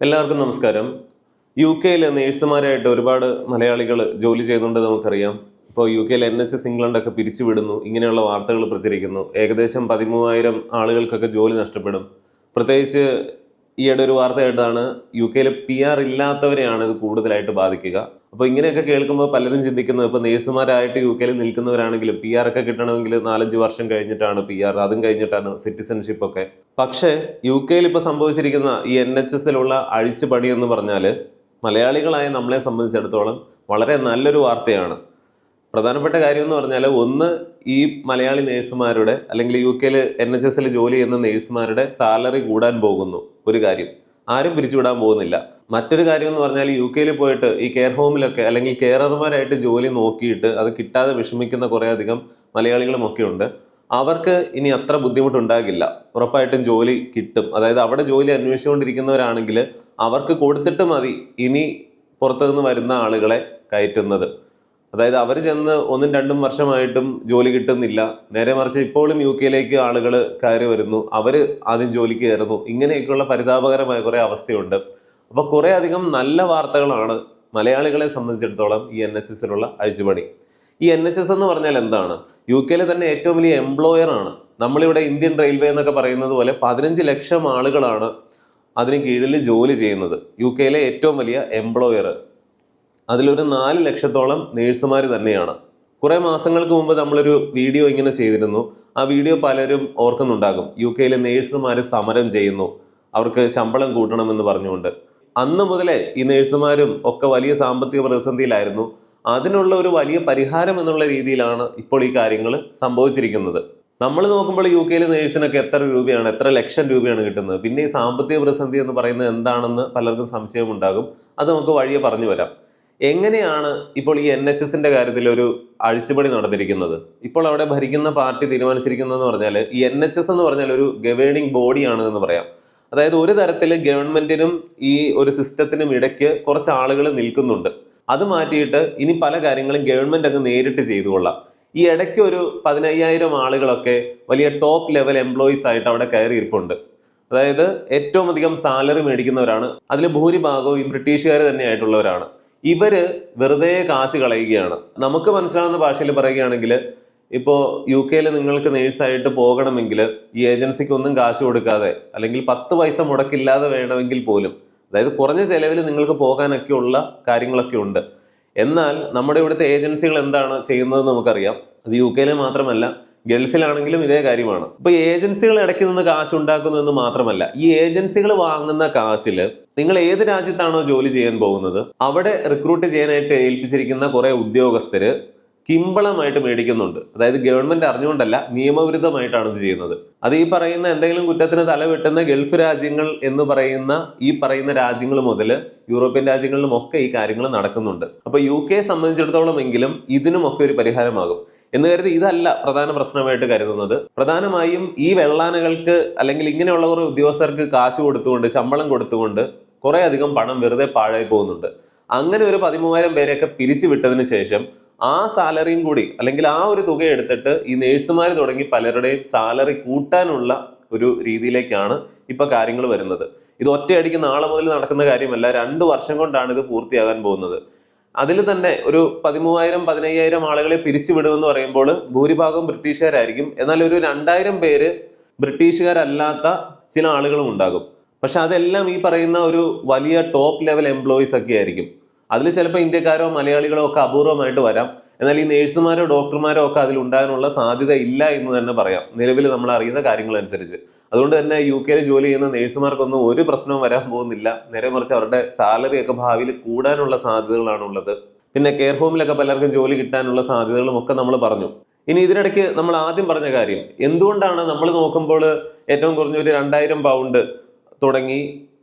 എല്ലാവർക്കും നമസ്കാരം. യു കെയിൽ നേഴ്സുമാരായിട്ട് ഒരുപാട് മലയാളികൾ ജോലി ചെയ്യുന്നുണ്ട് നമുക്കറിയാം. ഇപ്പോൾ യു കെയിൽ എൻ എച്ച് എസ് ഇംഗ്ലണ്ടൊക്കെ പിരിച്ചുവിടുന്നു. ഇങ്ങനെയുള്ള വാർത്തകൾ പ്രചരിക്കുന്നു. ഏകദേശം പതിമൂവായിരം ആളുകൾക്കൊക്കെ ജോലി നഷ്ടപ്പെടും. പ്രത്യേകിച്ച് ഈയിടെ ഒരു വാർത്ത കേട്ടാണ് യു കെയിൽ പി ആർ ഇല്ലാത്തവരെയാണ് ഇത് കൂടുതലായിട്ട് ബാധിക്കുക. അപ്പോൾ ഇങ്ങനെയൊക്കെ കേൾക്കുമ്പോൾ പലരും ചിന്തിക്കുന്നത് ഇപ്പോൾ നേഴ്സുമാരായിട്ട് യു കെയിൽ നിൽക്കുന്നവരാണെങ്കിലും പി ആർ ഒക്കെ കിട്ടണമെങ്കിൽ നാലഞ്ച് വർഷം കഴിഞ്ഞിട്ടാണ് പി ആർ അതും കഴിഞ്ഞിട്ടാണ് സിറ്റിസൺഷിപ്പ് ഒക്കെ. പക്ഷേ യു കെയിൽ ഇപ്പോൾ സംഭവിച്ചിരിക്കുന്ന ഈ എൻ എച്ച് എസിലുള്ള അഴിച്ചുപണി എന്ന് പറഞ്ഞാൽ മലയാളികളായ നമ്മളെ സംബന്ധിച്ചിടത്തോളം വളരെ നല്ലൊരു വാർത്തയാണ്. പ്രധാനപ്പെട്ട കാര്യം എന്ന് പറഞ്ഞാൽ ഒന്ന് ഈ മലയാളി നേഴ്സുമാരുടെ അല്ലെങ്കിൽ യു കെയിൽ എൻ എച്ച് എസിൽ ജോലി ചെയ്യുന്ന നേഴ്സുമാരുടെ സാലറി കൂടാൻ പോകുന്നു ഒരു കാര്യം. ആരും പിരിച്ചുവിടാൻ പോകുന്നില്ല. മറ്റൊരു കാര്യം എന്ന് പറഞ്ഞാൽ യു കെയിൽ പോയിട്ട് ഈ കെയർ ഹോമിലൊക്കെ അല്ലെങ്കിൽ കെയറർമാരായിട്ട് ജോലി നോക്കിയിട്ട് അത് കിട്ടാതെ വിഷമിക്കുന്ന കുറേ അധികം മലയാളികളും ഒക്കെ ഉണ്ട്. അവർക്ക് ഇനി അത്ര ബുദ്ധിമുട്ടുണ്ടാകില്ല. ഉറപ്പായിട്ടും ജോലി കിട്ടും. അതായത് അവിടെ ജോലി അന്വേഷിച്ചുകൊണ്ടിരിക്കുന്നവരാണെങ്കിൽ അവർക്ക് കൊടുത്തിട്ട് മതി ഇനി പുറത്തുനിന്ന് വരുന്ന ആളുകളെ കയറ്റുന്നത്. അതായത് അവർ ചെന്ന് ഒന്നും രണ്ടും വർഷമായിട്ടും ജോലി കിട്ടുന്നില്ല. നേരെ മറിച്ച് ഇപ്പോഴും യു കെയിലേക്ക് ആളുകൾ കയറി വരുന്നു. അവർ ആദ്യം ജോലിക്ക് കയറുന്നു. ഇങ്ങനെയൊക്കെയുള്ള പരിതാപകരമായ കുറേ അവസ്ഥയുണ്ട്. അപ്പോൾ കുറേ അധികം നല്ല വാർത്തകളാണ് മലയാളികളെ സംബന്ധിച്ചിടത്തോളം ഈ എൻ എസ് എസിലുള്ള അഴിച്ചുപണി. ഈ എൻ എച്ച് എസ് എന്ന് പറഞ്ഞാൽ എന്താണ്? യു കെയിലെ തന്നെ ഏറ്റവും വലിയ എംപ്ലോയർ ആണ്. നമ്മളിവിടെ ഇന്ത്യൻ റെയിൽവേ എന്നൊക്കെ പറയുന്നത് പോലെ പതിനഞ്ച് ലക്ഷം ആളുകളാണ് അതിന് കീഴിൽ ജോലി ചെയ്യുന്നത്. യു കെയിലെ ഏറ്റവും വലിയ എംപ്ലോയർ അതിലൊരു നാല് ലക്ഷത്തോളം നേഴ്സുമാർ തന്നെയാണ്. കുറേ മാസങ്ങൾക്ക് മുമ്പ് നമ്മളൊരു വീഡിയോ ഇങ്ങനെ ചെയ്തിരുന്നു. ആ വീഡിയോ പലരും ഓർക്കുന്നുണ്ടാകും. യു കെയിലെ നേഴ്സുമാർ സമരം ചെയ്യുന്നു. അവർക്ക് ശമ്പളം കൂട്ടണമെന്ന് പറഞ്ഞുകൊണ്ട്. അന്ന് മുതലേ ഈ നേഴ്സുമാരും ഒക്കെ വലിയ സാമ്പത്തിക പ്രതിസന്ധിയിലായിരുന്നു. അതിനുള്ള ഒരു വലിയ പരിഹാരം എന്നുള്ള രീതിയിലാണ് ഇപ്പോൾ ഈ കാര്യങ്ങൾ സംഭവിച്ചിരിക്കുന്നത്. നമ്മൾ നോക്കുമ്പോൾ യു കെയിലെ നേഴ്സിനൊക്കെ എത്ര രൂപയാണ് എത്ര ലക്ഷം രൂപയാണ് കിട്ടുന്നത്? പിന്നെ ഈ സാമ്പത്തിക പ്രതിസന്ധി എന്ന് പറയുന്നത് എന്താണെന്ന് പലർക്കും സംശയമുണ്ടാകും. അത് നമുക്ക് വഴിയെ പറഞ്ഞു വരാം. എങ്ങനെയാണ് ഇപ്പോൾ ഈ എൻ എച്ച് എസിന്റെ കാര്യത്തിൽ ഒരു അഴിച്ചുപണി നടന്നിരിക്കുന്നത്? ഇപ്പോൾ അവിടെ ഭരിക്കുന്ന പാർട്ടി തീരുമാനിച്ചിരിക്കുന്നതെന്ന് പറഞ്ഞാൽ ഈ എൻ എച്ച് എസ് എന്ന് പറഞ്ഞാൽ ഒരു ഗവേണിംഗ് ബോഡിയാണ് എന്ന് പറയാം. അതായത് ഒരു തരത്തിൽ ഗവൺമെന്റിനും ഈ ഒരു സിസ്റ്റത്തിനും ഇടയ്ക്ക് കുറച്ച് ആളുകൾ നിൽക്കുന്നുണ്ട്. അത് മാറ്റിയിട്ട് ഇനി പല കാര്യങ്ങളും ഗവൺമെന്റ് അങ്ങ് നേരിട്ട് ചെയ്തുകൊള്ളാം ഈ ഇടയ്ക്ക് ഒരു പതിനയ്യായിരം ആളുകളൊക്കെ വലിയ ടോപ്പ് ലെവൽ എംപ്ലോയീസ് ആയിട്ട് അവിടെ കയറിയിരിപ്പുണ്ട്. അതായത് ഏറ്റവും അധികം സാലറി മേടിക്കുന്നവരാണ്. അതിൽ ഭൂരിഭാഗവും ഈ ബ്രിട്ടീഷുകാർ തന്നെയായിട്ടുള്ളവരാണ്. ഇവർ വെറുതെ കാശ് കളയുകയാണ്. നമുക്ക് മനസ്സിലാവുന്ന ഭാഷയിൽ പറയുകയാണെങ്കിൽ ഇപ്പോൾ യു കെയിൽ നിങ്ങൾക്ക് നേഴ്സായിട്ട് പോകണമെങ്കിൽ ഈ ഏജൻസിക്ക് ഒന്നും കാശ് കൊടുക്കാതെ അല്ലെങ്കിൽ പത്ത് പൈസ മുടക്കില്ലാതെ വേണമെങ്കിൽ പോലും അതായത് കുറഞ്ഞ ചിലവിൽ നിങ്ങൾക്ക് പോകാനൊക്കെ ഉള്ള കാര്യങ്ങളൊക്കെ ഉണ്ട്. എന്നാൽ നമ്മുടെ ഇവിടുത്തെ ഏജൻസികൾ എന്താണ് ചെയ്യുന്നതെന്ന് നമുക്കറിയാം. അത് യു കെയിലെ മാത്രമല്ല ഗൾഫിലാണെങ്കിലും ഇതേ കാര്യമാണ്. ഇപ്പൊ ഏജൻസികൾ ഇടയ്ക്ക് നിന്ന് കാശ് ഉണ്ടാക്കുന്നതെന്ന് മാത്രമല്ല ഈ ഏജൻസികൾ വാങ്ങുന്ന കാശിൽ നിങ്ങൾ ഏത് രാജ്യത്താണോ ജോലി ചെയ്യാൻ പോകുന്നത് അവിടെ റിക്രൂട്ട് ചെയ്യാനായിട്ട് ഏൽപ്പിച്ചിരിക്കുന്ന കുറെ ഉദ്യോഗസ്ഥര് കിമ്പളമായിട്ട് മേടിക്കുന്നുണ്ട്. അതായത് ഗവൺമെന്റ് അറിഞ്ഞുകൊണ്ടല്ല നിയമവിരുദ്ധമായിട്ടാണ് ഇത് ചെയ്യുന്നത്. അത് ഈ പറയുന്ന എന്തെങ്കിലും കുറ്റത്തിന് തലവെട്ടുന്ന ഗൾഫ് രാജ്യങ്ങൾ എന്ന് പറയുന്ന ഈ പറയുന്ന രാജ്യങ്ങൾ മുതൽ യൂറോപ്യൻ രാജ്യങ്ങളിലും ഒക്കെ ഈ കാര്യങ്ങൾ നടക്കുന്നുണ്ട്. അപ്പൊ യു കെ സംബന്ധിച്ചിടത്തോളം എങ്കിലും ഇതിനുമൊക്കെ ഒരു പരിഹാരമാകും. എന്ന് കരുതി ഇതല്ല പ്രധാന പ്രശ്നമായിട്ട് കരുതുന്നത്. പ്രധാനമായും ഈ വെള്ളാനകൾക്ക് അല്ലെങ്കിൽ ഇങ്ങനെയുള്ള കുറേ ഉദ്യോഗസ്ഥർക്ക് കാശ് കൊടുത്തുകൊണ്ട് ശമ്പളം കൊടുത്തുകൊണ്ട് കുറെ അധികം പണം വെറുതെ പാഴായി പോകുന്നുണ്ട്. അങ്ങനെ ഒരു പതിമൂവായിരം പേരെയൊക്കെ പിരിച്ചു വിട്ടതിന് ശേഷം ആ സാലറിയും കൂടി അല്ലെങ്കിൽ ആ ഒരു തുക എടുത്തിട്ട് ഈ നേഴ്സുമാർ തുടങ്ങി പലരുടെയും സാലറി കൂട്ടാനുള്ള ഒരു രീതിയിലേക്കാണ് ഇപ്പൊ കാര്യങ്ങൾ വരുന്നത്. ഇത് ഒറ്റയടിക്ക് നാളെ മുതൽ നടക്കുന്ന കാര്യമല്ല രണ്ട് വർഷം കൊണ്ടാണ് ഇത് പൂർത്തിയാകാൻ പോകുന്നത്. അതിൽ തന്നെ ഒരു പതിമൂവായിരം പതിനയ്യായിരം ആളുകളെ പിരിച്ചുവിടുമെന്ന് പറയുമ്പോൾ ഭൂരിഭാഗം ബ്രിട്ടീഷുകാരായിരിക്കും. എന്നാൽ ഒരു രണ്ടായിരം പേര് ബ്രിട്ടീഷുകാരല്ലാത്ത ചില ആളുകളും ഉണ്ടാകും. പക്ഷെ അതെല്ലാം ഈ പറയുന്ന ഒരു വലിയ ടോപ്പ് ലെവൽ എംപ്ലോയീസ് ഒക്കെ ആയിരിക്കും. അതിൽ ചിലപ്പോൾ ഇന്ത്യക്കാരോ മലയാളികളോ ഒക്കെ അപൂർവമായിട്ട് വരാം. എന്നാൽ ഈ നേഴ്സുമാരോ ഡോക്ടർമാരോ ഒക്കെ അതിൽ ഉണ്ടാകാനുള്ള സാധ്യത ഇല്ല എന്ന് തന്നെ പറയാം. നിലവിൽ നമ്മൾ അറിയുന്ന കാര്യങ്ങൾ അനുസരിച്ച്. അതുകൊണ്ട് തന്നെ യു കെയിൽ ജോലി ചെയ്യുന്ന നേഴ്സുമാർക്കൊന്നും ഒരു പ്രശ്നവും വരാൻ പോകുന്നില്ല. നേരെ മറിച്ച് അവരുടെ സാലറി ഒക്കെ ഭാവിയിൽ കൂടാനുള്ള സാധ്യതകളാണ് ഉള്ളത്. പിന്നെ കെയർ ഹോമിലൊക്കെ പലർക്കും ജോലി കിട്ടാനുള്ള സാധ്യതകളും ഒക്കെ നമ്മൾ പറഞ്ഞു. ഇനി ഇതിനിടയ്ക്ക് നമ്മൾ ആദ്യം പറഞ്ഞ കാര്യം എന്തുകൊണ്ടാണ് നമ്മൾ നോക്കുമ്പോൾ ഏറ്റവും കുറഞ്ഞ ഒരു രണ്ടായിരം പൗണ്ട് തുടങ്ങി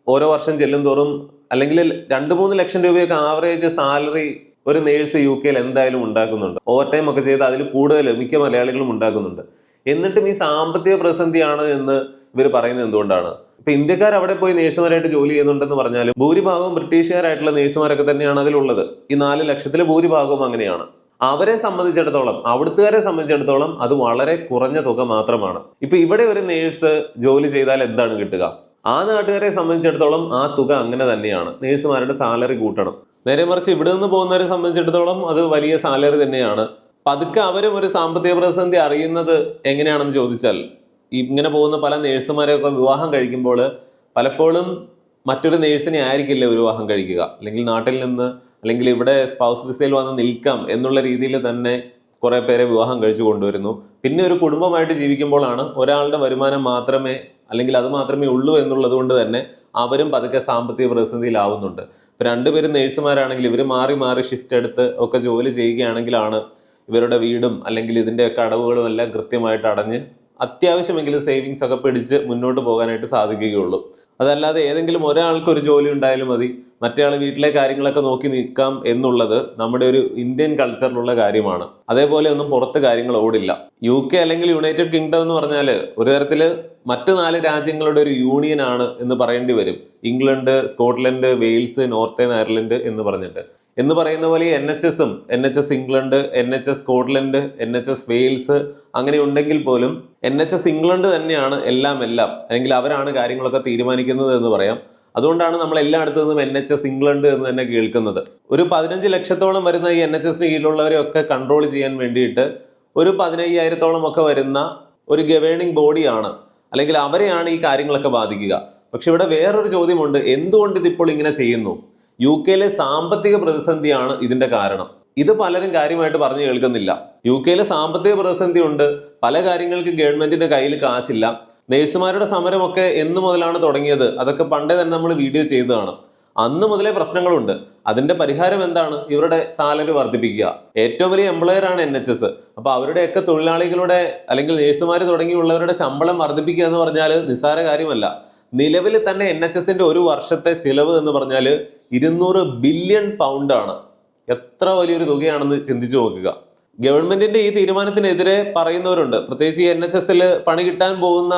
ഓരോ വർഷം ചെല്ലും തോറും അല്ലെങ്കിൽ രണ്ട് മൂന്ന് ലക്ഷം രൂപയൊക്കെ ആവറേജ് സാലറി ഒരു നേഴ്സ് യു കെയിൽ എന്തായാലും ഉണ്ടാക്കുന്നുണ്ട്. ഓവർ ടൈം ഒക്കെ ചെയ്ത് അതിൽ കൂടുതൽ മിക്ക മലയാളികളും ഉണ്ടാക്കുന്നുണ്ട്. എന്നിട്ടും ഈ സാമ്പത്തിക പ്രതിസന്ധിയാണ് എന്ന് ഇവർ പറയുന്നത് എന്തുകൊണ്ടാണ്? ഇപ്പൊ ഇന്ത്യക്കാർ അവിടെ പോയി നേഴ്സുമാരായിട്ട് ജോലി ചെയ്യുന്നുണ്ടെന്ന് പറഞ്ഞാലും ഭൂരിഭാഗവും ബ്രിട്ടീഷുകാരായിട്ടുള്ള നേഴ്സുമാരൊക്കെ തന്നെയാണ് അതിലുള്ളത്. ഈ നാല് ലക്ഷത്തിൽ ഭൂരിഭാഗവും അങ്ങനെയാണ്. അവരെ സംബന്ധിച്ചിടത്തോളം അവിടുത്തുകാരെ സംബന്ധിച്ചിടത്തോളം അത് വളരെ കുറഞ്ഞ തുക മാത്രമാണ്. ഇപ്പൊ ഇവിടെ ഒരു നേഴ്സ് ജോലി ചെയ്താൽ എന്താണ് കിട്ടുക? ആ നാട്ടുകാരെ സംബന്ധിച്ചിടത്തോളം ആ തുക അങ്ങനെ തന്നെയാണ്. നേഴ്സുമാരുടെ സാലറി കൂട്ടണം. നേരെ മറിച്ച് ഇവിടെ നിന്ന് പോകുന്നവരെ സംബന്ധിച്ചിടത്തോളം അത് വലിയ സാലറി തന്നെയാണ്. പതുക്കെ അവരും ഒരു സാമ്പത്തിക പ്രതിസന്ധി അറിയുന്നത് എങ്ങനെയാണെന്ന് ചോദിച്ചാൽ ഇങ്ങനെ പോകുന്ന പല നേഴ്സുമാരെയൊക്കെ വിവാഹം കഴിക്കുമ്പോൾ പലപ്പോഴും മറ്റൊരു നേഴ്സിനെ ആയിരിക്കില്ല വിവാഹം കഴിക്കുക? അല്ലെങ്കിൽ നാട്ടിൽ നിന്ന് അല്ലെങ്കിൽ ഇവിടെ സ്പൗസ് വിസയിൽ വന്ന് നിൽക്കാം എന്നുള്ള രീതിയിൽ തന്നെ കുറേ പേരെ വിവാഹം കഴിച്ചു കൊണ്ടുവരുന്നു. പിന്നെ ഒരു കുടുംബമായിട്ട് ജീവിക്കുമ്പോഴാണ് ഒരാളുടെ വരുമാനം മാത്രമേ അല്ലെങ്കിൽ അത് മാത്രമേ ഉള്ളൂ എന്നുള്ളത് കൊണ്ട് തന്നെ അവരും പതുക്കെ സാമ്പത്തിക പ്രതിസന്ധിയിലാവുന്നുണ്ട്. ഇപ്പം രണ്ടുപേരും നേഴ്സുമാരാണെങ്കിൽ ഇവർ മാറി മാറി ഷിഫ്റ്റ് എടുത്ത് ഒക്കെ ജോലി ചെയ്യുകയാണെങ്കിലാണ് ഇവരുടെ വീടും അല്ലെങ്കിൽ ഇതിന്റെയൊക്കെ അടവുകളും എല്ലാം കൃത്യമായിട്ട് അടഞ്ഞ് അത്യാവശ്യമെങ്കിലും സേവിങ്സ് ഒക്കെ പിടിച്ച് മുന്നോട്ട് പോകാനായിട്ട് സാധിക്കുകയുള്ളൂ. അതല്ലാതെ ഏതെങ്കിലും ഒരാൾക്ക് ഒരു ജോലി ഉണ്ടായാലും മതി. മറ്റേ ആൾ വീട്ടിലെ കാര്യങ്ങളൊക്കെ നോക്കി നിൽക്കാം എന്നുള്ളത് നമ്മുടെ ഒരു ഇന്ത്യൻ കൾച്ചറിലുള്ള കാര്യമാണ്. അതേപോലെ ഒന്നും പുറത്ത് കാര്യങ്ങൾ ഓടില്ല. യു കെ അല്ലെങ്കിൽ യുണൈറ്റഡ് കിങ്ഡം എന്ന് പറഞ്ഞാൽ ഒരു തരത്തിൽ മറ്റ് നാല് രാജ്യങ്ങളുടെ ഒരു യൂണിയൻ ആണ് എന്ന് പറയേണ്ടി വരും. England Scotland Wales Northern Ireland എന്ന് പറഞ്ഞിട്ട്. എന്ന് പറയുന്ന പോലെ എൻ എച്ച് എസും N H S England N H S Scotland N H S Wales അങ്ങനെ ഉണ്ടെങ്കിൽ പോലും എൻ എച്ച് എസ് ഇംഗ്ലണ്ട് തന്നെയാണ് എല്ലാം എല്ലാം അല്ലെങ്കിൽ അവരാണ് കാര്യങ്ങളൊക്കെ തീരുമാനിക്കുന്നത്. എന്ന് പറയാം. അതുകൊണ്ടാണ് നമ്മൾ എല്ലായിടത്തു നിന്നും എൻ എച്ച് എസ് ഇംഗ്ലണ്ട് എന്ന് തന്നെ കേൾക്കുന്നത്. ഒരു പതിനഞ്ച് ലക്ഷത്തോളം വരുന്ന ഈ എൻ എച്ച് എസിന് കീഴിലുള്ളവരെയൊക്കെ കൺട്രോൾ ചെയ്യാൻ വേണ്ടിയിട്ട് ഒരു പതിനയ്യായിരത്തോളം ഒക്കെ വരുന്ന ഒരു ഗവേണിംഗ് ബോഡിയാണ് അല്ലെങ്കിൽ അവരെയാണ് ഈ കാര്യങ്ങളൊക്കെ ബാധിക്കുക. പക്ഷെ ഇവിടെ വേറൊരു ചോദ്യമുണ്ട്. എന്തുകൊണ്ട് ഇതിപ്പോൾ ഇങ്ങനെ ചെയ്യുന്നു? യു കെയിലെ സാമ്പത്തിക പ്രതിസന്ധിയാണ് ഇതിന്റെ കാരണം. ഇത് പലരും കാര്യമായിട്ട് പറഞ്ഞു കേൾക്കുന്നില്ല. യു കെയിലെ സാമ്പത്തിക പ്രതിസന്ധി ഉണ്ട് പല കാര്യങ്ങൾക്ക് ഗവൺമെന്റിന്റെ കയ്യിൽ കാശില്ല. നേഴ്സുമാരുടെ സമരമൊക്കെ എന്ന് മുതലാണ് തുടങ്ങിയത്. അതൊക്കെ പണ്ടേ തന്നെ നമ്മൾ വീഡിയോ ചെയ്തതാണ് അന്ന് മുതലേ പ്രശ്നങ്ങളുണ്ട്. അതിന്റെ പരിഹാരം എന്താണ്? ഇവരുടെ സാലറി വർദ്ധിപ്പിക്കുക. ഏറ്റവും വലിയ എംപ്ലോയർ ആണ് എൻ എച്ച് എസ്. അപ്പൊ അവരുടെയൊക്കെ തൊഴിലാളികളുടെ അല്ലെങ്കിൽ നേഴ്സുമാർ തുടങ്ങിയുള്ളവരുടെ ശമ്പളം വർദ്ധിപ്പിക്കുക എന്ന് പറഞ്ഞാൽ നിസ്സാര കാര്യമല്ല. നിലവിൽ തന്നെ എൻ എച്ച് എസിന്റെ ഒരു വർഷത്തെ ചിലവ് എന്ന് പറഞ്ഞാൽ ഇരുന്നൂറ് ബില്യൺ പൗണ്ടാണ്. എത്ര വലിയൊരു തുകയാണെന്ന് ചിന്തിച്ചു നോക്കുക. ഗവൺമെന്റിന്റെ ഈ തീരുമാനത്തിനെതിരെ പറയുന്നവരുണ്ട്. പ്രത്യേകിച്ച് എൻ എച്ച് എസിൽ പണി കിട്ടാൻ പോകുന്ന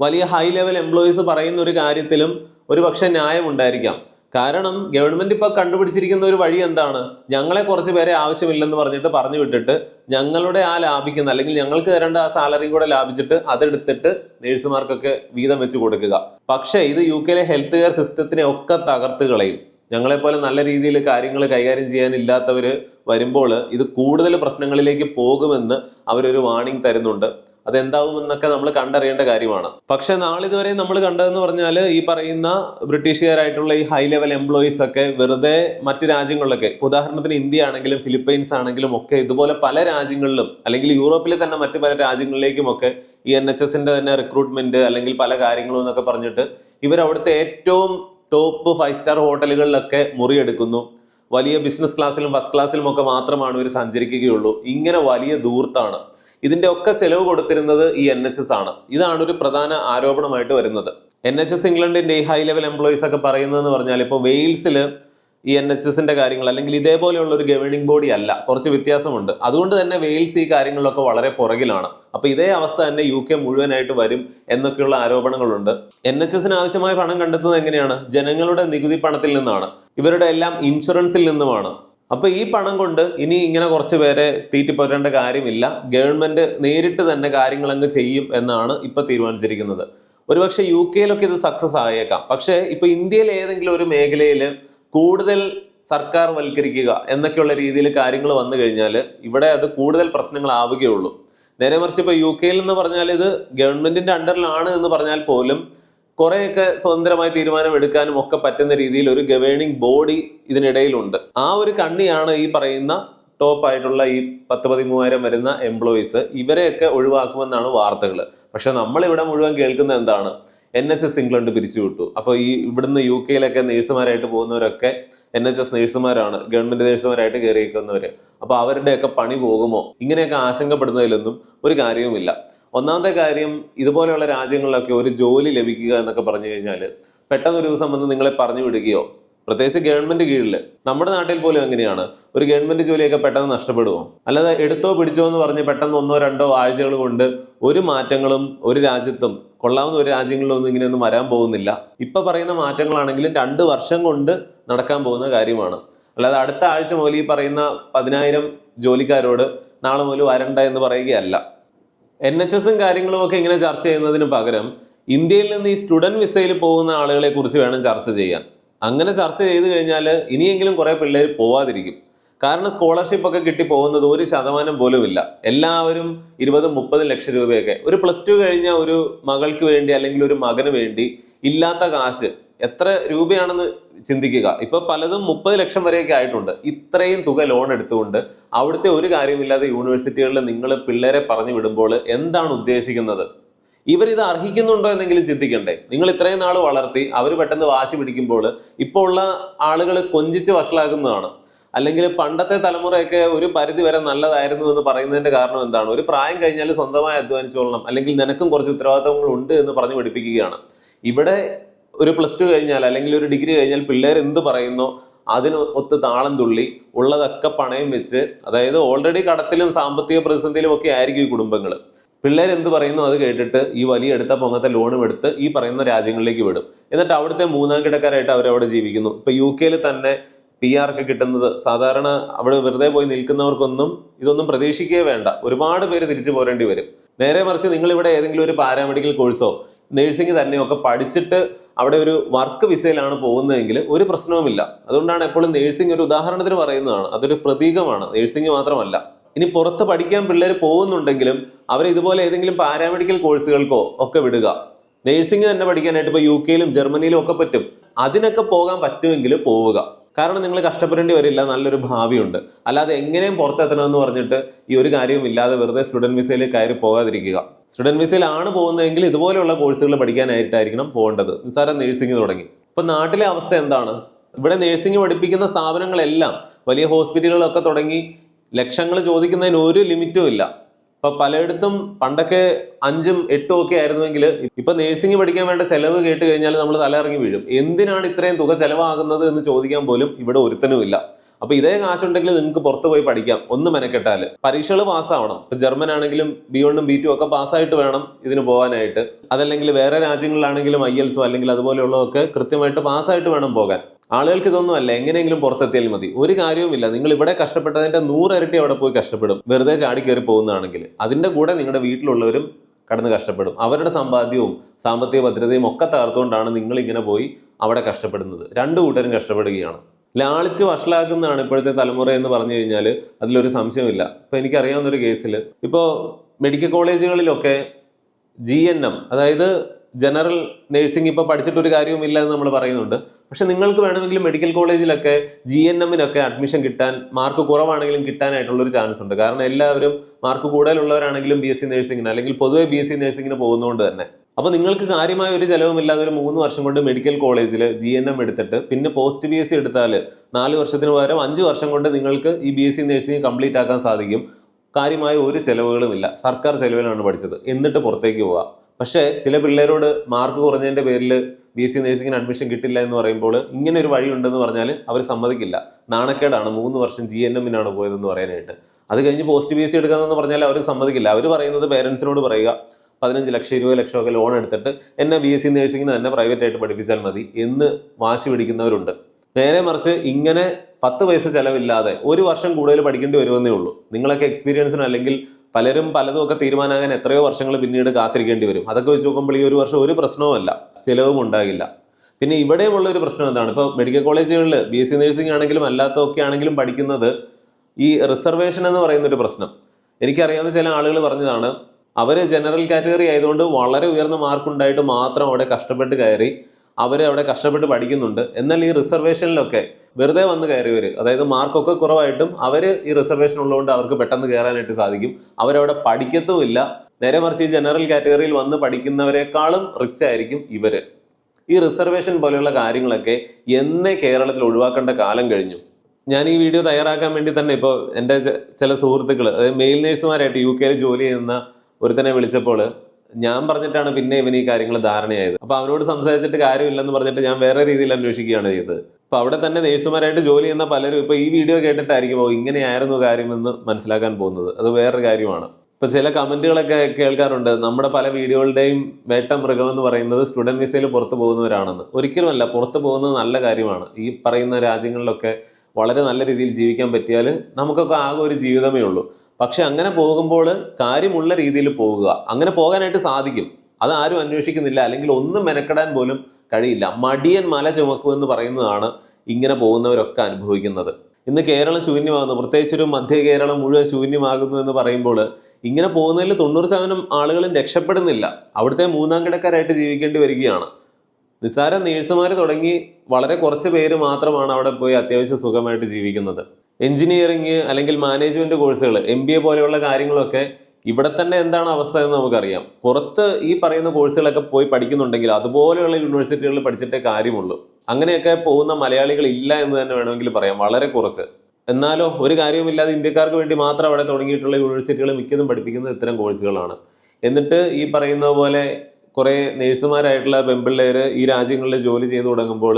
വലിയ ഹൈ ലെവൽ എംപ്ലോയീസ് പറയുന്ന ഒരു കാര്യത്തിലും ഒരു പക്ഷേ ന്യായമുണ്ടായിരിക്കാം കാരണം ഗവൺമെന്റ് ഇപ്പൊ കണ്ടുപിടിച്ചിരിക്കുന്ന ഒരു വഴി എന്താണ്? ഞങ്ങളെ കുറച്ച് പേരെ ആവശ്യമില്ലെന്ന് പറഞ്ഞിട്ട് പറഞ്ഞു വിട്ടിട്ട് ഞങ്ങളുടെ ആ ലാഭിക്കുന്ന അല്ലെങ്കിൽ ഞങ്ങൾക്ക് തരേണ്ട ആ സാലറി കൂടെ ലാഭിച്ചിട്ട് അതെടുത്തിട്ട് നേഴ്സുമാർക്കൊക്കെ വീതം വെച്ച് കൊടുക്കുക. പക്ഷേ ഇത് യു കെയിലെ ഹെൽത്ത് കെയർ സിസ്റ്റത്തിനെ ഒക്കെ തകർത്ത് കളയും. ഞങ്ങളെപ്പോലെ നല്ല രീതിയിൽ കാര്യങ്ങൾ കൈകാര്യം ചെയ്യാനില്ലാത്തവർ വരുമ്പോൾ ഇത് കൂടുതൽ പ്രശ്നങ്ങളിലേക്ക് പോകുമെന്ന് അവരൊരു വാണിംഗ് തരുന്നുണ്ട്. അതെന്താവുമെന്നൊക്കെ നമ്മൾ കണ്ടറിയേണ്ട കാര്യമാണ്. പക്ഷെ നാളിതുവരെ നമ്മൾ കണ്ടതെന്ന് പറഞ്ഞാൽ ഈ പറയുന്ന ബ്രിട്ടീഷുകാരായിട്ടുള്ള ഈ ഹൈ ലെവൽ എംപ്ലോയീസ് ഒക്കെ വെറുതെ മറ്റ് രാജ്യങ്ങളിലൊക്കെ ഉദാഹരണത്തിന് ഇന്ത്യ ആണെങ്കിലും ഫിലിപ്പൈൻസ് ആണെങ്കിലും ഒക്കെ ഇതുപോലെ പല രാജ്യങ്ങളിലും അല്ലെങ്കിൽ യൂറോപ്പിലെ തന്നെ മറ്റു പല രാജ്യങ്ങളിലേക്കുമൊക്കെ ഈ എൻ എച്ച് എസിന്റെ തന്നെ റിക്രൂട്ട്മെന്റ് അല്ലെങ്കിൽ പല കാര്യങ്ങളും എന്നൊക്കെ പറഞ്ഞിട്ട് ഇവർ അവിടുത്തെ ഏറ്റവും ടോപ്പ് ഫൈവ് സ്റ്റാർ ഹോട്ടലുകളിലൊക്കെ മുറിയെടുക്കുന്നു. വലിയ ബിസിനസ് ക്ലാസ്സിലും ഫസ്റ്റ് ക്ലാസ്സിലും ഒക്കെ മാത്രമാണ് ഇവർ സഞ്ചരിക്കുകയുള്ളൂ. ഇങ്ങനെ വലിയ ദൂർത്താണ്. ഇതിന്റെ ഒക്കെ ചെലവ് കൊടുത്തിരുന്നത് ഈ എൻ എച്ച് എസ് ആണ്. ഇതാണ് ഒരു പ്രധാന ആരോപണമായിട്ട് വരുന്നത്. എൻ എച്ച് എസ് ഇംഗ്ലണ്ടിന്റെ ഹൈ ലെവൽ എംപ്ലോയീസ് ഒക്കെ പറയുന്നതെന്ന് പറഞ്ഞാൽ ഇപ്പോൾ വെയിൽസിൽ ഈ എൻ എച്ച് എസിന്റെ കാര്യങ്ങൾ അല്ലെങ്കിൽ ഇതേപോലെയുള്ള ഒരു ഗവേണിംഗ് ബോഡി അല്ല. കുറച്ച് വ്യത്യാസമുണ്ട്. അതുകൊണ്ട് തന്നെ വെയിൽസ് ഈ കാര്യങ്ങളിലൊക്കെ വളരെ പുറകിലാണ്. അപ്പൊ ഇതേ അവസ്ഥ തന്നെ യു കെ മുഴുവനായിട്ട് വരും എന്നൊക്കെയുള്ള ആരോപണങ്ങളുണ്ട്. എൻ എച്ച് എസിന് ആവശ്യമായ പണം കണ്ടെത്തുന്നത് എങ്ങനെയാണ്? ജനങ്ങളുടെ നികുതി പണത്തിൽ നിന്നാണ്. ഇവരുടെ എല്ലാം ഇൻഷുറൻസിൽ നിന്നുമാണ്. അപ്പൊ ഈ പണം കൊണ്ട് ഇനി ഇങ്ങനെ കുറച്ച് പേരെ തീറ്റിപ്പോരേണ്ട കാര്യമില്ല. ഗവൺമെന്റ് നേരിട്ട് തന്നെ കാര്യങ്ങൾ അങ്ങ് ചെയ്യും എന്നാണ് ഇപ്പൊ തീരുമാനിച്ചിരിക്കുന്നത്. ഒരുപക്ഷെ യു കെയിലൊക്കെ ഇത് സക്സസ് ആയേക്കാം. പക്ഷേ ഇപ്പൊ ഇന്ത്യയിൽ ഏതെങ്കിലും ഒരു മേഖലയിൽ കൂടുതൽ സർക്കാർ വൽക്കരിക്കുക എന്നൊക്കെയുള്ള രീതിയിൽ കാര്യങ്ങൾ വന്നു കഴിഞ്ഞാൽ ഇവിടെ അത് കൂടുതൽ പ്രശ്നങ്ങളാവുകയുള്ളൂ നേരെ മറിച്ച് ഇപ്പോൾ യു കെയിൽ എന്ന് പറഞ്ഞാൽ ഇത് ഗവൺമെന്റിന്റെ അണ്ടറിലാണ് എന്ന് പറഞ്ഞാൽ പോലും കുറേയൊക്കെ സ്വതന്ത്രമായി തീരുമാനം എടുക്കാനും ഒക്കെ പറ്റുന്ന രീതിയിൽ ഒരു ഗവേണിംഗ് ബോഡി ഇതിനിടയിലുണ്ട്. ആ ഒരു കണ്ണിയാണ് ഈ പറയുന്ന ടോപ്പ് ആയിട്ടുള്ള ഈ പത്ത് പതിമൂവായിരം വരുന്ന എംപ്ലോയീസ് ഇവരെയൊക്കെ ഒഴിവാക്കുമെന്നാണ് വാർത്തകൾ പക്ഷെ നമ്മളിവിടെ മുഴുവൻ കേൾക്കുന്നത് എന്താണ്? എൻ എസ് എസ് ഇംഗ്ലണ്ട് പിരിച്ചുവിട്ടു അപ്പോൾ ഈ ഇവിടുന്ന് യു കെയിലൊക്കെ നേഴ്സുമാരായിട്ട് പോകുന്നവരൊക്കെ എൻ എച്ച് എസ് നേഴ്സുമാരാണ്. ഗവൺമെന്റ് നേഴ്സുമാരായിട്ട് കയറിയിരിക്കുന്നവർ അപ്പോൾ അവരുടെയൊക്കെ പണി പോകുമോ? ഇങ്ങനെയൊക്കെ ആശങ്കപ്പെടുന്നതിലൊന്നും ഒരു കാര്യവുമില്ല. ഒന്നാമത്തെ കാര്യം ഇതുപോലെയുള്ള രാജ്യങ്ങളിലൊക്കെ ഒരു ജോലി ലഭിക്കുക എന്നൊക്കെ പറഞ്ഞു കഴിഞ്ഞാൽ പെട്ടെന്ന് ഒരു ദിവസം വന്ന് നിങ്ങളെ പറഞ്ഞു വിടുകയോ പ്രത്യേകിച്ച് ഗവൺമെന്റ് കീഴിൽ നമ്മുടെ നാട്ടിൽ പോലും എങ്ങനെയാണ്? ഒരു ഗവൺമെന്റ് ജോലിയൊക്കെ പെട്ടെന്ന് നഷ്ടപ്പെടുമോ അല്ലാതെ എടുത്തോ പിടിച്ചോ എന്ന് പറഞ്ഞ് പെട്ടെന്ന് ഒന്നോ രണ്ടോ ആഴ്ചകൾ കൊണ്ട് ഒരു മാറ്റങ്ങളും ഒരു രാജ്യത്തും കൊള്ളാവുന്ന ഒരു രാജ്യങ്ങളിലൊന്നും ഇങ്ങനെയൊന്നും വരാൻ പോകുന്നില്ല. ഇപ്പൊ പറയുന്ന മാറ്റങ്ങളാണെങ്കിലും രണ്ട് വർഷം കൊണ്ട് നടക്കാൻ പോകുന്ന കാര്യമാണ്. അല്ലാതെ അടുത്ത ആഴ്ച മുതൽ ഈ പറയുന്ന പതിനായിരം ജോലിക്കാരോട് നാളെ മുതൽ വരണ്ട എന്ന് പറയുകയല്ല. എൻ എച്ച് എസും കാര്യങ്ങളും ഒക്കെ ഇങ്ങനെ ചർച്ച ചെയ്യുന്നതിന് പകരം ഇന്ത്യയിൽ നിന്ന് ഈ സ്റ്റുഡന്റ് വിസയിൽ പോകുന്ന ആളുകളെ കുറിച്ച് വേണം ചർച്ച ചെയ്യാൻ. അങ്ങനെ ചർച്ച ചെയ്ത് കഴിഞ്ഞാൽ ഇനിയെങ്കിലും കുറേ പിള്ളേർ പോവാതിരിക്കും. കാരണം സ്കോളർഷിപ്പ് ഒക്കെ കിട്ടി പോകുന്നത് ഒരു ശതമാനം പോലും ഇല്ല. എല്ലാവരും ഇരുപതും മുപ്പതും ലക്ഷം രൂപയൊക്കെ ഒരു പ്ലസ് ടു കഴിഞ്ഞ ഒരു മകൾക്ക് വേണ്ടി അല്ലെങ്കിൽ ഒരു മകന് വേണ്ടി ഇല്ലാത്ത കാശ് എത്ര രൂപയാണെന്ന് ചിന്തിക്കുക. ഇപ്പൊ പലതും മുപ്പത് ലക്ഷം വരെയൊക്കെ ആയിട്ടുണ്ട്. ഇത്രയും തുക ലോൺ എടുത്തുകൊണ്ട് അവിടുത്തെ ഒരു കാര്യമില്ലാതെ യൂണിവേഴ്സിറ്റികളിൽ നിങ്ങൾ പിള്ളേരെ പറഞ്ഞു വിടുമ്പോൾ എന്താണ് ഉദ്ദേശിക്കുന്നത്? ഇവരിത് അർഹിക്കുന്നുണ്ടോ എന്നെങ്കിലും ചിന്തിക്കണ്ടേ. നിങ്ങൾ ഇത്രയും നാൾ വളർത്തി അവർ പെട്ടെന്ന് വാശി പിടിക്കുമ്പോൾ ഇപ്പോൾ ഉള്ള ആളുകൾ കൊഞ്ചിച്ച് വഷളാക്കുന്നതാണ്. അല്ലെങ്കിൽ പണ്ടത്തെ തലമുറയൊക്കെ ഒരു പരിധി വരെ നല്ലതായിരുന്നു എന്ന് പറയുന്നതിന്റെ കാരണം എന്താണ്? ഒരു പ്രായം കഴിഞ്ഞാൽ സ്വന്തമായി അധ്വാനിച്ചോളണം. അല്ലെങ്കിൽ നിനക്കും കുറച്ച് ഉത്തരവാദിത്തങ്ങൾ ഉണ്ട് എന്ന് പറഞ്ഞു പഠിപ്പിക്കുകയാണ്. ഇവിടെ ഒരു പ്ലസ് ടു കഴിഞ്ഞാൽ അല്ലെങ്കിൽ ഒരു ഡിഗ്രി കഴിഞ്ഞാൽ പിള്ളേർ എന്ത് പറയുന്നോ അതിന് ഒത്ത് താളം തുള്ളി ഉള്ളതൊക്കെ പണയം വെച്ച് അതായത് ഓൾറെഡി കടത്തിലും സാമ്പത്തിക പ്രതിസന്ധിയിലും ഒക്കെ ആയിരിക്കും ഈ കുടുംബങ്ങൾ പിള്ളേർ എന്ത് പറയുന്നു അത് കേട്ടിട്ട് ഈ വലിയ എടുത്ത പൊങ്ങത്തെ ലോണും എടുത്ത് ഈ പറയുന്ന രാജ്യങ്ങളിലേക്ക് വിടും. എന്നിട്ട് അവിടുത്തെ മൂന്നാം കിടക്കാരായിട്ട് അവരവിടെ ജീവിക്കുന്നു. ഇപ്പൊ യു കെയിൽ തന്നെ പി ആർ ഒക്കെ കിട്ടുന്നത് സാധാരണ അവിടെ വെറുതെ പോയി നിൽക്കുന്നവർക്കൊന്നും ഇതൊന്നും പ്രതീക്ഷിക്കുകയേ വേണ്ട. ഒരുപാട് പേര് തിരിച്ചു പോരേണ്ടി വരും. നേരെ മറിച്ച് നിങ്ങളിവിടെ ഏതെങ്കിലും ഒരു പാരാമെഡിക്കൽ കോഴ്സോ നേഴ്സിംഗ് തന്നെയൊക്കെ പഠിച്ചിട്ട് അവിടെ ഒരു വർക്ക് വിസയിലാണ് പോകുന്നതെങ്കിൽ ഒരു പ്രശ്നവുമില്ല. അതുകൊണ്ടാണ് എപ്പോഴും നേഴ്സിംഗ് ഒരു ഉദാഹരണത്തിന് പറയുന്നതാണ്. അതൊരു പ്രതീകമാണ്. നേഴ്സിംഗ് മാത്രമല്ല. ഇനി പുറത്ത് പഠിക്കാൻ പിള്ളേർ പോകുന്നുണ്ടെങ്കിലും അവർ ഇതുപോലെ ഏതെങ്കിലും പാരാമെഡിക്കൽ കോഴ്സുകൾക്കോ ഒക്കെ വിടുക. നേഴ്സിംഗ് തന്നെ പഠിക്കാനായിട്ട് ഇപ്പോൾ യു കെയിലും ജർമ്മനിയിലും ഒക്കെ പറ്റും. അതിനൊക്കെ പോകാൻ പറ്റുമെങ്കിൽ പോവുക. കാരണം നിങ്ങൾ കഷ്ടപ്പെടേണ്ടി വരില്ല നല്ലൊരു ഭാവിയുണ്ട്. അല്ലാതെ എങ്ങനെയും പുറത്തെത്തണമെന്ന് പറഞ്ഞിട്ട് ഈ ഒരു കാര്യവും ഇല്ലാതെ വെറുതെ സ്റ്റുഡന്റ് വിസയിൽ കയറി പോകാതിരിക്കുക. സ്റ്റുഡന്റ് വിസയിലാണ് പോകുന്നതെങ്കിൽ ഇതുപോലെയുള്ള കോഴ്സുകൾ പഠിക്കാനായിട്ടായിരിക്കണം പോകേണ്ടത്. നിസ്സാരം നേഴ്സിംഗ് തുടങ്ങി. ഇപ്പം നാട്ടിലെ അവസ്ഥ എന്താണ്? ഇവിടെ നേഴ്സിംഗ് പഠിപ്പിക്കുന്ന സ്ഥാപനങ്ങളെല്ലാം വലിയ ഹോസ്പിറ്റലുകളൊക്കെ തുടങ്ങി ലക്ഷങ്ങൾ ചോദിക്കുന്നതിന് ഒരു ലിമിറ്റും ഇല്ല. ഇപ്പൊ പലയിടത്തും പണ്ടൊക്കെ അഞ്ചും എട്ടും ഒക്കെ ആയിരുന്നുവെങ്കിൽ ഇപ്പൊ നേഴ്സിംഗ് പഠിക്കാൻ വേണ്ട ചെലവ് കേട്ട് കഴിഞ്ഞാൽ നമ്മൾ തലയിറങ്ങി വീഴും. എന്തിനാണ് ഇത്രയും തുക ചെലവാകുന്നത് എന്ന് ചോദിക്കാൻ പോലും ഇവിടെ ഒരുത്തനും ഇല്ല. അപ്പൊ ഇതേ കാശുണ്ടെങ്കിൽ നിങ്ങൾക്ക് പുറത്ത് പോയി പഠിക്കാം. ഒന്ന് മെനക്കെട്ടാൽ പരീക്ഷകൾ പാസ്സാവണം. ഇപ്പൊ ജർമ്മൻ ആണെങ്കിലും ബി വണ്ണും ബി ടു ഒക്കെ പാസ്സായിട്ട് വേണം ഇതിന് പോകാനായിട്ട്. അതല്ലെങ്കിൽ വേറെ രാജ്യങ്ങളിലാണെങ്കിലും ഐ എൽസോ അല്ലെങ്കിൽ അതുപോലെയുള്ളതൊക്കെ കൃത്യമായിട്ട് പാസ്സായിട്ട് വേണം പോകാൻ. ആളുകൾക്ക് ഇതൊന്നും അല്ല. എങ്ങനെയെങ്കിലും പുറത്തെത്തിയാൽ മതി. ഒരു കാര്യവുമില്ല. നിങ്ങൾ ഇവിടെ കഷ്ടപ്പെട്ടതിന്റെ നൂറിരട്ടി അവിടെ പോയി കഷ്ടപ്പെടും. വെറുതെ ചാടി കയറി പോകുന്നതാണെങ്കിൽ. അതിന്റെ കൂടെ നിങ്ങളുടെ വീട്ടിലുള്ളവരും കടന്ന് കഷ്ടപ്പെടും. അവരുടെ സമ്പാദ്യവും സാമ്പത്തിക ഭദ്രതയും ഒക്കെ തകർത്തുകൊണ്ടാണ് നിങ്ങൾ ഇങ്ങനെ പോയി അവിടെ കഷ്ടപ്പെടുന്നത്. രണ്ടു കൂട്ടരും കഷ്ടപ്പെടുകയാണ്. ലാളിച്ച് വഷളാക്കുന്നതാണ് ഇപ്പോഴത്തെ തലമുറ എന്ന് പറഞ്ഞു കഴിഞ്ഞാൽ അതിലൊരു സംശയമില്ല ഇപ്പൊ എനിക്കറിയാവുന്ന ഒരു കേസിൽ ഇപ്പോൾ മെഡിക്കൽ കോളേജുകളിലൊക്കെ ജി എൻ എം അതായത് ജനറൽ നഴ്സിംഗ് ഇപ്പോൾ പഠിച്ചിട്ടൊരു കാര്യവുമില്ല എന്ന് നമ്മൾ പറയുന്നുണ്ട്. പക്ഷെ നിങ്ങൾക്ക് വേണമെങ്കിൽ മെഡിക്കൽ കോളേജിലൊക്കെ ജി എൻ എമ്മിനൊക്കെ അഡ്മിഷൻ കിട്ടാൻ മാർക്ക് കുറവാണെങ്കിലും കിട്ടാനായിട്ടുള്ളൊരു ചാൻസ് ഉണ്ട്. കാരണം എല്ലാവരും മാർക്ക് കൂടുതലുള്ളവരാണെങ്കിലും ബി എസ് സി നഴ്സിംഗിന് അല്ലെങ്കിൽ പൊതുവെ ബി എസ് സി നഴ്സിംഗിന് പോകുന്നതുകൊണ്ട് തന്നെ. അപ്പോൾ നിങ്ങൾക്ക് കാര്യമായ ഒരു ചെലവുമില്ലാതെ ഒരു മൂന്ന് വർഷം കൊണ്ട് മെഡിക്കൽ കോളേജിൽ ജി എൻ എം എടുത്തിട്ട് പിന്നെ പോസ്റ്റ് ബി എസ് സി എടുത്താൽ നാല് വർഷത്തിന് പകരം അഞ്ച് വർഷം കൊണ്ട് നിങ്ങൾക്ക് ഈ B S C nursing complete ആക്കാൻ സാധിക്കും. കാര്യമായ ഒരു ചിലവുകളുമില്ല. സർക്കാർ ചിലവിലാണ് പഠിച്ചത്. എന്നിട്ട് പുറത്തേക്ക് പോവുക പക്ഷേ ചില പിള്ളേരോട് മാർക്ക് കുറഞ്ഞതിന്റെ പേരിൽ ബി എസ് സി നഴ്സിംഗിന് അഡ്മിഷൻ കിട്ടില്ല എന്ന് പറയുമ്പോൾ ഇങ്ങനെ ഒരു വഴി ഉണ്ടെന്ന് പറഞ്ഞാൽ അവർ സമ്മതിക്കില്ല. നാണക്കേടാണ് മൂന്ന് വർഷം ജി എൻ എമ്മിനാണ് പോയതെന്ന് പറയാനായിട്ട്. അത് കഴിഞ്ഞ് പോസ്റ്റ് ബി എസ് സി എടുക്കാമെന്ന് പറഞ്ഞാൽ അവർ സമ്മതിക്കില്ല. അവർ പറയുന്നത് പേരൻസിനോട് പറയുക. പതിനഞ്ച് ലക്ഷം ഇരുപത് ലക്ഷമൊക്കെ ലോൺ എടുത്തിട്ട് എന്നെ ബി എസ് സി നഴ്സിംഗിന് തന്നെ പ്രൈവറ്റ് ആയിട്ട് പഠിപ്പിച്ചാൽ മതി എന്ന് വാശി പിടിക്കുന്നവരുണ്ട്. നേരെ മറിച്ച് ഇങ്ങനെ പത്ത് പൈസ ചിലവില്ലാതെ ഒരു വർഷം കൂടുതൽ പഠിക്കേണ്ടി വരുമെന്നേ ഉള്ളൂ. നിങ്ങളൊക്കെ എക്സ്പീരിയൻസിന് അല്ലെങ്കിൽ പലരും പലതും ഒക്കെ തീരുമാനമാകാൻ എത്രയോ വർഷങ്ങൾ പിന്നീട് കാത്തിരിക്കേണ്ടി വരും. അതൊക്കെ വെച്ച് നോക്കുമ്പോൾ ഈ ഒരു വർഷം ഒരു പ്രശ്നവുമല്ല ചിലവും ഉണ്ടാകില്ല. പിന്നെ ഇവിടെയുമുള്ള ഒരു പ്രശ്നം എന്താണ്? ഇപ്പോൾ മെഡിക്കൽ കോളേജുകളിൽ ബി എസ് സി നഴ്സിംഗ് ആണെങ്കിലും അല്ലാത്തതൊക്കെ ആണെങ്കിലും പഠിക്കുന്നത് ഈ റിസർവേഷൻ എന്ന് പറയുന്ന ഒരു പ്രശ്നം. എനിക്കറിയാവുന്ന ചില ആളുകൾ പറഞ്ഞതാണ് അവർ ജനറൽ കാറ്റഗറി ആയതുകൊണ്ട് വളരെ ഉയർന്ന മാർക്ക് ഉണ്ടായിട്ട് മാത്രം അവിടെ കഷ്ടപ്പെട്ട് കയറി അവർ അവിടെ കഷ്ടപ്പെട്ട് പഠിക്കുന്നുണ്ട്. എന്നാൽ ഈ റിസർവേഷനിലൊക്കെ വെറുതെ വന്ന് കയറിയവർ അതായത് മാർക്കൊക്കെ കുറവായിട്ടും അവർ ഈ റിസർവേഷൻ ഉള്ളതുകൊണ്ട് അവർക്ക് പെട്ടെന്ന് കയറാനായിട്ട് സാധിക്കും. അവരവിടെ പഠിക്കത്തുമില്ല. നേരെ മറിച്ച് ഈ ജനറൽ കാറ്റഗറിയിൽ വന്ന് പഠിക്കുന്നവരെക്കാളും റിച്ച് ആയിരിക്കും ഇവർ ഈ റിസർവേഷൻ പോലെയുള്ള കാര്യങ്ങളൊക്കെ എന്നേ കേരളത്തിൽ ഒഴിവാക്കേണ്ട കാലം കഴിഞ്ഞു. ഞാൻ ഈ വീഡിയോ തയ്യാറാക്കാൻ വേണ്ടി തന്നെ ഇപ്പോൾ എന്റെ ചില സുഹൃത്തുക്കൾ അതായത് മെയിൽ നേഴ്സുമാരായിട്ട് യു കെയിൽ ജോലി ചെയ്യുന്ന ഒരുത്തനെ വിളിച്ചപ്പോൾ ഞാൻ പറഞ്ഞിട്ടാണ് പിന്നെ ഇവന് ഈ കാര്യങ്ങൾ ധാരണയായത്. അപ്പൊ അവനോട് സംസാരിച്ചിട്ട് കാര്യമില്ലെന്ന് പറഞ്ഞിട്ട് ഞാൻ വേറെ രീതിയിൽ അന്വേഷിക്കുകയാണ് ചെയ്തത്. അപ്പൊ അവിടെ തന്നെ നേഴ്സുമാരായിട്ട് ജോലി ചെയ്യുന്ന പലരും ഇപ്പൊ ഈ വീഡിയോ കേട്ടിട്ടായിരിക്കും ഓ ഇങ്ങനെയായിരുന്നു കാര്യമെന്ന് മനസ്സിലാക്കാൻ പോകുന്നത്. അത് വേറൊരു കാര്യമാണ്. ഇപ്പൊ ചില കമന്റുകളൊക്കെ കേൾക്കാറുണ്ട്. നമ്മുടെ പല വീഡിയോകളുടെയും വേട്ട മൃഗം എന്ന് പറയുന്നത് സ്റ്റുഡന്റ് വിസയിൽ പുറത്തു പോകുന്നവരാണെന്ന്. ഒരിക്കലുമല്ല പുറത്തു പോകുന്നത് നല്ല കാര്യമാണ്. ഈ പറയുന്ന രാജ്യങ്ങളിലൊക്കെ വളരെ നല്ല രീതിയിൽ ജീവിക്കാൻ പറ്റിയാൽ നമുക്കൊക്കെ ആകെ ഒരു ജീവിതമേ ഉള്ളൂ. പക്ഷെ അങ്ങനെ പോകുമ്പോൾ കാര്യമുള്ള രീതിയിൽ പോകുക. അങ്ങനെ പോകാനായിട്ട് സാധിക്കും. അത് ആരും അന്വേഷിക്കുന്നില്ല. അല്ലെങ്കിൽ ഒന്നും മെനക്കെടാൻ പോലും കഴിയില്ല. മടിയൻ മല ചുമക്കുമെന്ന് പറയുന്നതാണ് ഇങ്ങനെ പോകുന്നവരൊക്കെ അനുഭവിക്കുന്നത്. ഇന്ന് കേരളം ശൂന്യമാകുന്നു. പ്രത്യേകിച്ച് ഒരു മധ്യ കേരളം മുഴുവൻ ശൂന്യമാകുന്നു എന്ന് പറയുമ്പോൾ ഇങ്ങനെ പോകുന്നതിൽ തൊണ്ണൂറ് ശതമാനം ആളുകളും രക്ഷപ്പെടുന്നില്ല. അവിടുത്തെ മൂന്നാം കിടക്കാരായിട്ട് ജീവിക്കേണ്ടി വരികയാണ്. നിസ്സാര നേഴ്സുമാർ തുടങ്ങി വളരെ കുറച്ച് പേര് മാത്രമാണ് അവിടെ പോയി അത്യാവശ്യം സുഖമായിട്ട് ജീവിക്കുന്നത്. എഞ്ചിനീയറിങ് അല്ലെങ്കിൽ മാനേജ്മെന്റ് കോഴ്സുകൾ എം ബി എ പോലെയുള്ള കാര്യങ്ങളൊക്കെ ഇവിടെ തന്നെ എന്താണ് അവസ്ഥ എന്ന് നമുക്കറിയാം. പുറത്ത് ഈ പറയുന്ന കോഴ്സുകളൊക്കെ പോയി പഠിക്കുന്നുണ്ടെങ്കിൽ അതുപോലെയുള്ള യൂണിവേഴ്സിറ്റികളിൽ പഠിച്ചിട്ടേ കാര്യമുള്ളൂ. അങ്ങനെയൊക്കെ പോകുന്ന മലയാളികൾ ഇല്ല എന്ന് തന്നെ വേണമെങ്കിൽ പറയാം വളരെ കുറച്ച്. എന്നാലോ ഒരു കാര്യവുമില്ലാതെ ഇന്ത്യക്കാർക്ക് വേണ്ടി മാത്രം അവിടെ തുടങ്ങിയിട്ടുള്ള യൂണിവേഴ്സിറ്റികൾ മിക്കതും പഠിപ്പിക്കുന്നത് ഇത്തരം കോഴ്സുകളാണ്. എന്നിട്ട് ഈ പറയുന്ന പോലെ കുറേ നേഴ്സുമാരായിട്ടുള്ള പെമ്പിള്ളേർ ഈ രാജ്യങ്ങളിൽ ജോലി ചെയ്തു തുടങ്ങുമ്പോൾ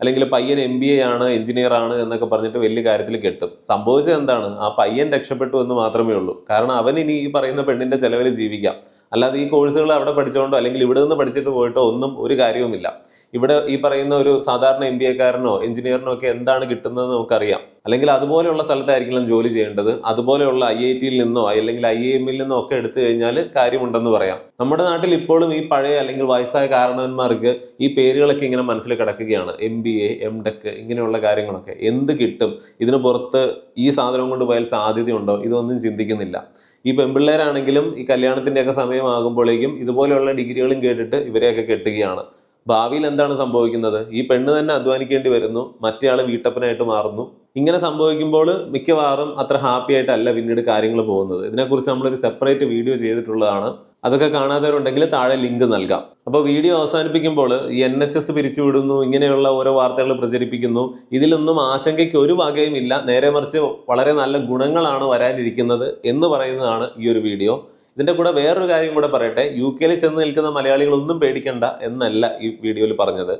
അല്ലെങ്കിൽ പയ്യൻ എം ബി എ ആണ് എഞ്ചിനീയർ ആണ് എന്നൊക്കെ പറഞ്ഞിട്ട് വലിയ കാര്യത്തിൽ കെട്ടും. സംഭവിച്ചത് എന്താണ്? ആ പയ്യൻ രക്ഷപ്പെട്ടു എന്ന് മാത്രമേ ഉള്ളൂ. കാരണം അവൻ ഇനി ഈ പറയുന്ന പെണ്ണിന്റെ ചെലവിൽ ജീവിക്കാം. അല്ലാതെ ഈ കോഴ്സുകൾ അവിടെ പഠിച്ചുകൊണ്ടോ അല്ലെങ്കിൽ ഇവിടെ നിന്ന് പഠിച്ചിട്ട് പോയിട്ടോ ഒന്നും ഒരു കാര്യവുമില്ല. ഇവിടെ ഈ പറയുന്ന ഒരു സാധാരണ എം ബി എക്കാരനോ എഞ്ചിനീയറിനോ ഒക്കെ എന്താണ് കിട്ടുന്നത് നമുക്കറിയാം. അല്ലെങ്കിൽ അതുപോലെയുള്ള സ്ഥലത്തായിരിക്കണം ജോലി ചെയ്യേണ്ടത്. അതുപോലെയുള്ള ഐ ഐ ടിയിൽ നിന്നോ അല്ലെങ്കിൽ ഐ ഐ എമ്മിൽ നിന്നോ ഒക്കെ എടുത്തു കഴിഞ്ഞാൽ കാര്യമുണ്ടെന്ന് പറയാം. നമ്മുടെ നാട്ടിൽ ഇപ്പോഴും ഈ പഴയ അല്ലെങ്കിൽ വയസ്സായ കാരണവന്മാർക്ക് ഈ പേരുകളൊക്കെ ഇങ്ങനെ മനസ്സിൽ കിടക്കുകയാണ്. M B A M tech ഇങ്ങനെയുള്ള കാര്യങ്ങളൊക്കെ. എന്ത് കിട്ടും? ഇതിന് പുറത്ത് ഈ സാധനം കൊണ്ട് പോയാൽ സാധ്യതയുണ്ടോ? ഇതൊന്നും ചിന്തിക്കുന്നില്ല. ഈ പെൺപിള്ളേരാണെങ്കിലും ഈ കല്യാണത്തിന്റെയൊക്കെ സമയമാകുമ്പോഴേക്കും ഇതുപോലെയുള്ള ഡിഗ്രികളും കേട്ടിട്ട് ഇവരെയൊക്കെ കെട്ടുകയാണ്. ഭാവിയിൽ എന്താണ് സംഭവിക്കുന്നത്? ഈ പെണ്ണ് തന്നെ അധ്വാനിക്കേണ്ടി വരുന്നു മറ്റേയാൾ വീട്ടപ്പനായിട്ട് മാറുന്നു. ഇങ്ങനെ സംഭവിക്കുമ്പോൾ മിക്കവാറും അത്ര ഹാപ്പി ആയിട്ടല്ല പിന്നീട് കാര്യങ്ങൾ പോകുന്നത്. ഇതിനെക്കുറിച്ച് നമ്മളൊരു സെപ്പറേറ്റ് വീഡിയോ ചെയ്തിട്ടുള്ളതാണ്. അതൊക്കെ കാണാത്തവരുണ്ടെങ്കിൽ താഴെ ലിങ്ക് നൽകാം. അപ്പോൾ വീഡിയോ അവസാനിപ്പിക്കുമ്പോൾ ഈ എൻ എച്ച് എസ് പിരിച്ചുവിടുന്നു ഇങ്ങനെയുള്ള ഓരോ വാർത്തകൾ പ്രചരിപ്പിക്കുന്നു. ഇതിലൊന്നും ആശങ്കയ്ക്ക് ഒരു വകയും ഇല്ല. നേരെ മറിച്ച് വളരെ നല്ല ഗുണങ്ങളാണ് വരാനിരിക്കുന്നത് എന്ന് പറയുന്നതാണ് ഈ ഒരു വീഡിയോ. ഇതിന്റെ കൂടെ വേറൊരു കാര്യം കൂടെ പറയട്ടെ. യു കെയിൽ ചെന്ന് നിൽക്കുന്ന മലയാളികളൊന്നും പേടിക്കണ്ട എന്നല്ല ഈ വീഡിയോയിൽ പറഞ്ഞത്.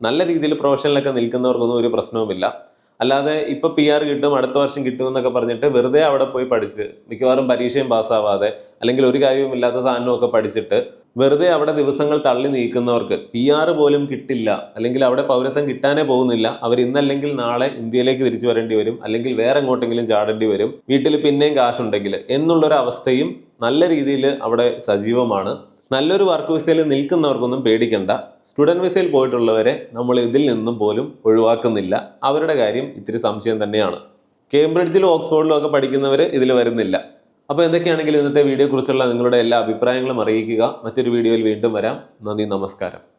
നല്ല രീതിയിൽ പ്രൊഫഷനിലൊക്കെ നിൽക്കുന്നവർക്കൊന്നും ഒരു പ്രശ്നവുമില്ല. അല്ലാതെ ഇപ്പൊ പി ആർ കിട്ടും അടുത്ത വർഷം കിട്ടും എന്നൊക്കെ പറഞ്ഞിട്ട് വെറുതെ അവിടെ പോയി പഠിച്ച് മിക്കവാറും പരീക്ഷയും പാസ്സാവാതെ അല്ലെങ്കിൽ ഒരു കാര്യവും ഇല്ലാത്ത സാധനമൊക്കെ പഠിച്ചിട്ട് വെറുതെ അവിടെ ദിവസങ്ങൾ തള്ളി നീക്കുന്നവർക്ക് പി ആർ പോലും കിട്ടില്ല അല്ലെങ്കിൽ അവിടെ പൗരത്വം കിട്ടാനേ പോകുന്നില്ല. അവർ ഇന്നല്ലെങ്കിൽ നാളെ ഇന്ത്യയിലേക്ക് തിരിച്ചു വരേണ്ടി വരും അല്ലെങ്കിൽ വേറെ എങ്ങോട്ടെങ്കിലും ചാടേണ്ടി വരും. വീട്ടിൽ പിന്നെയും കാശുണ്ടെങ്കിൽ എന്നുള്ളൊരു അവസ്ഥയും നല്ല രീതിയിൽ അവിടെ സജീവമാണ്. നല്ലൊരു വർക്ക് വിസയിൽ നിൽക്കുന്നവർക്കൊന്നും പേടിക്കണ്ട. സ്റ്റുഡന്റ് വിസയിൽ പോയിട്ടുള്ളവരെ നമ്മൾ ഇതിൽ നിന്നും പോലും ഒഴിവാക്കുന്നില്ല. അവരുടെ കാര്യം ഇത്തിരി സംശയം തന്നെയാണ്. കേംബ്രിഡ്ജിലും ഓക്സ്ഫോർഡിലും ഒക്കെ പഠിക്കുന്നവർ ഇതിൽ വരുന്നില്ല. അപ്പോൾ എന്തൊക്കെയാണെങ്കിലും ഇന്നത്തെ വീഡിയോ കുറിച്ചുള്ള നിങ്ങളുടെ എല്ലാ അഭിപ്രായങ്ങളും അറിയിക്കുക. മറ്റൊരു വീഡിയോയിൽ വീണ്ടും വരാം. നന്ദി നമസ്കാരം.